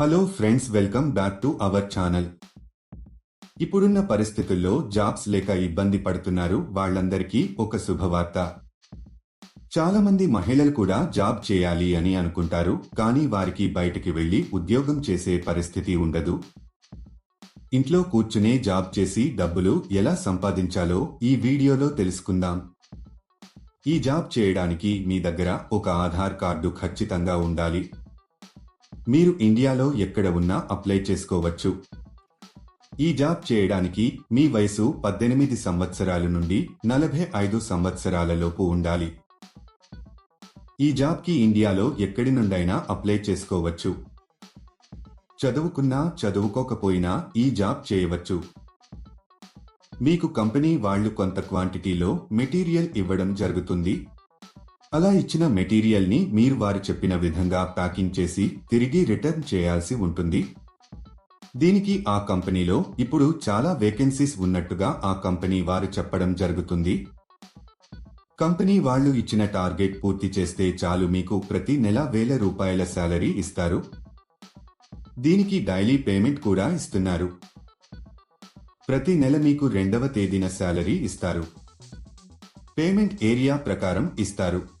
Hello friends welcome back to our channel ఇప్పుడున్న పరిస్థితుల్లో jobs లేక ఇబ్బంది పడుతున్నారు వాళ్ళందరికీ ఒక శుభవార్త. చాలా మంది మహిళలు కూడా జాబ్ చేయాలి అని అనుకుంటారు కానీ వారికి బయటికి వెళ్ళి ఉద్యోగం చేసే పరిస్థితి ఉండదు. ఇంట్లో కూర్చునే జాబ్ చేసి డబ్బులు ఎలా సంపాదించాలో ఈ వీడియోలో తెలుసుకుందాం. ఈ జాబ్ చేయడానికి మీ దగ్గర ఒక ఆధార్ కార్డు ఖచ్చితంగా ఉండాలి. మీరు ఇండియాలో ఎక్కడ ఉన్నా అప్లై చేసుకోవచ్చు. ఈ జాబ్ చేయడానికి మీ వయసు పద్దెనిమిది సంవత్సరాల నుండి నలభై ఐదు సంవత్సరాలలోపు ఉండాలి. ఈ జాబ్కి ఇండియాలో ఎక్కడి నుండైనా అప్లై చేసుకోవచ్చు. చదువుకున్నా చదువుకోకపోయినా ఈ జాబ్ చేయవచ్చు. మీకు కంపెనీ వాళ్ళు కొంత క్వాంటిటీలో మెటీరియల్ ఇవ్వడం జరుగుతుంది. అలా ఇచ్చిన మెటీరియల్ని మీరు వారు చెప్పిన విధంగా ప్యాకింగ్ చేసి తిరిగి రిటర్న్ చేయాల్సి ఉంటుంది. దీనికి ఆ కంపెనీలో ఇప్పుడు చాలా వేకెన్సీస్ ఉన్నట్టుగా ఆ కంపెనీ వారు చెప్పడం జరుగుతుంది. కంపెనీ వాళ్ళు ఇచ్చిన టార్గెట్ పూర్తి చేస్తే చాలు మీకు ప్రతి నెల వేల రూపాయల శాలరీ ఇస్తారు. దీనికి డైలీ పేమెంట్ కూడా ఇస్తున్నారు. ప్రతి నెల మీకు రెండవ తేదీన శాలరీ ఇస్తారు. పేమెంట్ ఏరియా ప్రకారం ఇస్తారు.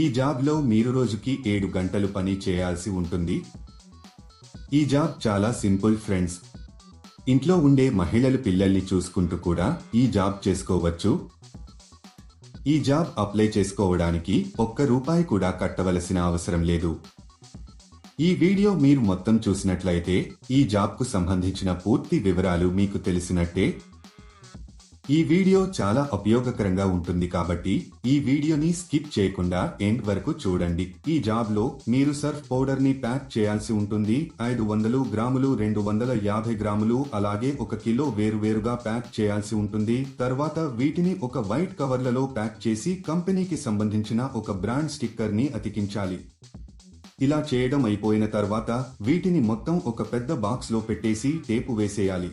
ఈ జాబ్లో మీరు రోజుకి ఏడు గంటలు పని చేయాల్సి ఉంటుంది. ఈ జాబ్ చాలా సింపుల్ ఫ్రెండ్స్. ఇంట్లో ఉండే మహిళలు పిల్లల్ని చూసుకుంటూ కూడా ఈ జాబ్ చేసుకోవచ్చు. ఈ జాబ్ అప్లై చేసుకోవడానికి ఒక్క రూపాయి కూడా కట్టవలసిన అవసరం లేదు. ఈ వీడియో మీరు మొత్తం చూసినట్లయితే ఈ జాబ్కు సంబంధించిన పూర్తి వివరాలు మీకు తెలిసినట్టే. ఈ వీడియో చాలా ఉపయోగకరంగా ఉంటుంది కాబట్టి ఈ వీడియోని స్కిప్ చేయకుండా ఎండ్ వరకు చూడండి. ఈ జాబ్లో మీరు సర్ఫ్ పౌడర్ని ప్యాక్ చేయాల్సి ఉంటుంది. ఐదు వందలు గ్రాములు రెండు వందల యాభై గ్రాములు అలాగే ఒక కిలో వేరువేరుగా ప్యాక్ చేయాల్సి ఉంటుంది. తర్వాత వీటిని ఒక వైట్ కవర్లలో ప్యాక్ చేసి కంపెనీకి సంబంధించిన ఒక బ్రాండ్ స్టిక్కర్ని అతికించాలి. ఇలా చేయడం అయిపోయిన తర్వాత వీటిని మొత్తం ఒక పెద్ద బాక్స్లో పెట్టేసి టేపు వేసేయాలి.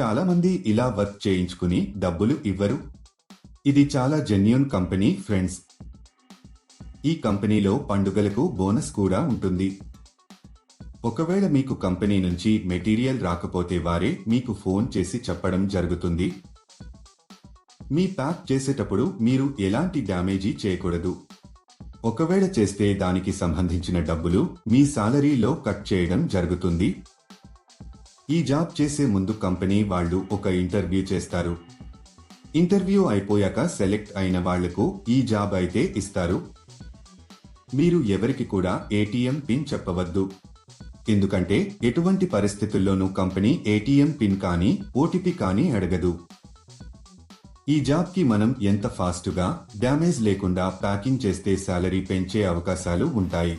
చాలా మంది ఇలా వర్క్ చేయించుకుని డబ్బులు ఇవ్వరు. ఇది చాలా జెన్యున్ కంపెనీ ఫ్రెండ్స్. ఈ కంపెనీలో పండుగలకు బోనస్ కూడా ఉంటుంది. ఒకవేళ మీకు కంపెనీ నుంచి మెటీరియల్ రాకపోతే వారే మీకు ఫోన్ చేసి చెప్పడం జరుగుతుంది. మీ ప్యాక్ చేసేటప్పుడు మీరు ఎలాంటి డ్యామేజీ చేయకూడదు. ఒకవేళ చేస్తే దానికి సంబంధించిన డబ్బులు మీ సాలరీలో కట్ చేయడం జరుగుతుంది. ఈ జాబ్ చేసే ముందు కంపెనీ వాళ్ళు ఒక ఇంటర్వ్యూ చేస్తారు. ఇంటర్వ్యూ అయిపోయాక సెలెక్ట్ అయిన వాళ్ళకు ఈ జాబ్ అయితే ఇస్తారు. మీరు ఎవరికి కూడా ఏటీఎం పిన్ చెప్పవద్దు. ఎందుకంటే ఎటువంటి పరిస్థితుల్లోనూ కంపెనీ ఏటీఎం పిన్ కానీ ఓటీపీ కానీ అడగదు. ఈ జాబ్కి మనం ఎంత ఫాస్ట్గా డ్యామేజ్ లేకుండా ప్యాకింగ్ చేస్తే శాలరీ పెంచే అవకాశాలు ఉంటాయి.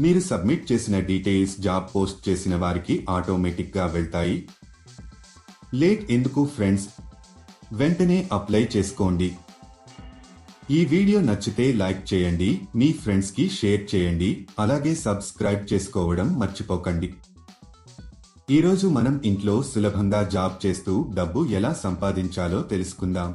మీరు సబ్మిట్ చేసిన డీటెయిల్స్ జాబ్ పోస్ట్ చేసిన వారికి ఆటోమేటిక్గా వెళ్తాయి. లేట్ ఎందుకు ఫ్రెండ్స్? వెంటనే అప్లై చేసుకోండి. ఈ వీడియో నచ్చితే లైక్ చేయండి మీ ఫ్రెండ్స్కి షేర్ చేయండి అలాగే సబ్స్క్రైబ్ చేసుకోవడం మర్చిపోకండి. ఈరోజు మనం ఇంట్లో సులభంగా జాబ్ చేస్తూ డబ్బు ఎలా సంపాదించాలో తెలుసుకుందాం.